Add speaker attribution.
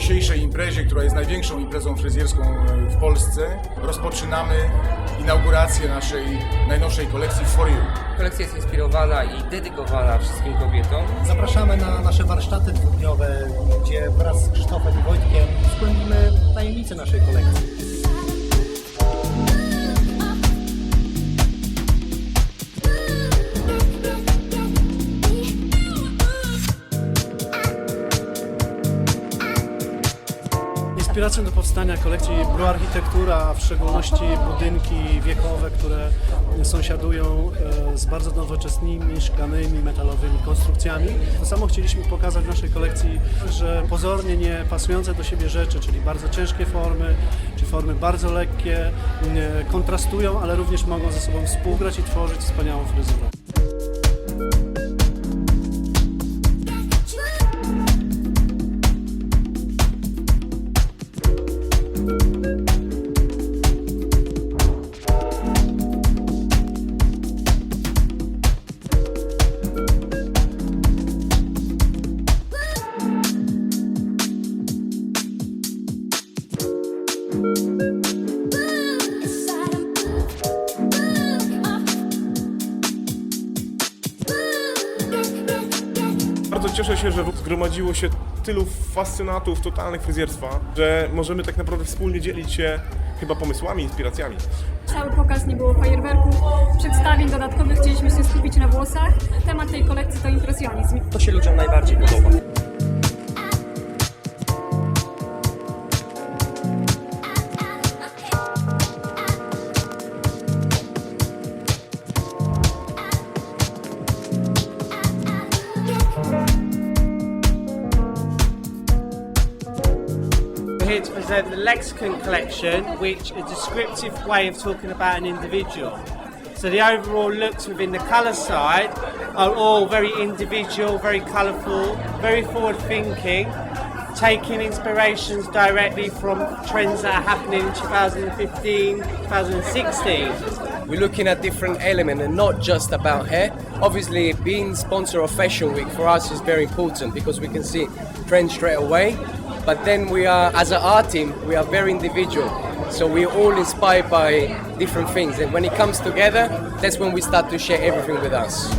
Speaker 1: Dzisiejszej imprezie, która jest największą imprezą fryzjerską e, w Polsce, rozpoczynamy inaugurację naszej najnowszej kolekcji For You.
Speaker 2: Kolekcja jest inspirowana i dedykowana wszystkim kobietom.
Speaker 3: Zapraszamy na nasze warsztaty dwudniowe, gdzie wraz z Krzysztofem i Wojtkiem skłębimy tajemnice naszej kolekcji.
Speaker 4: Inspiracją do powstania kolekcji była architektura, w szczególności budynki wiekowe, które sąsiadują e, z bardzo nowoczesnymi, szklanymi, metalowymi konstrukcjami. To samo chcieliśmy pokazać w naszej kolekcji, że pozornie nie pasujące do siebie rzeczy, czyli bardzo ciężkie formy, czy formy bardzo lekkie, e, kontrastują, ale również mogą ze sobą współgrać i tworzyć wspaniałą fryzurę.
Speaker 5: Bardzo cieszę się, że zgromadziło się tylu fascynatów totalnych fryzjerstwa, że możemy tak naprawdę wspólnie dzielić się chyba pomysłami, inspiracjami.
Speaker 6: Cały pokaz nie było fajerwerków, przedstawień dodatkowych, chcieliśmy się skupić na włosach. Temat tej kolekcji to impresjonizm.
Speaker 3: To się ludziom najbardziej podoba.
Speaker 7: Here to present the Lexicon collection, which is a descriptive way of talking about an individual. So the overall looks within the colour side are all very individual, very colourful, very forward thinking, taking inspirations directly from trends that are happening in 2015, 2016.
Speaker 8: We're looking at different elements and not just about hair. Obviously, being sponsor of Fashion Week for us is very important because we can see trends straight away. But then we are, as an art team, we are very individual. So we're all inspired by different things. And when it comes together, that's when we start to share everything with us.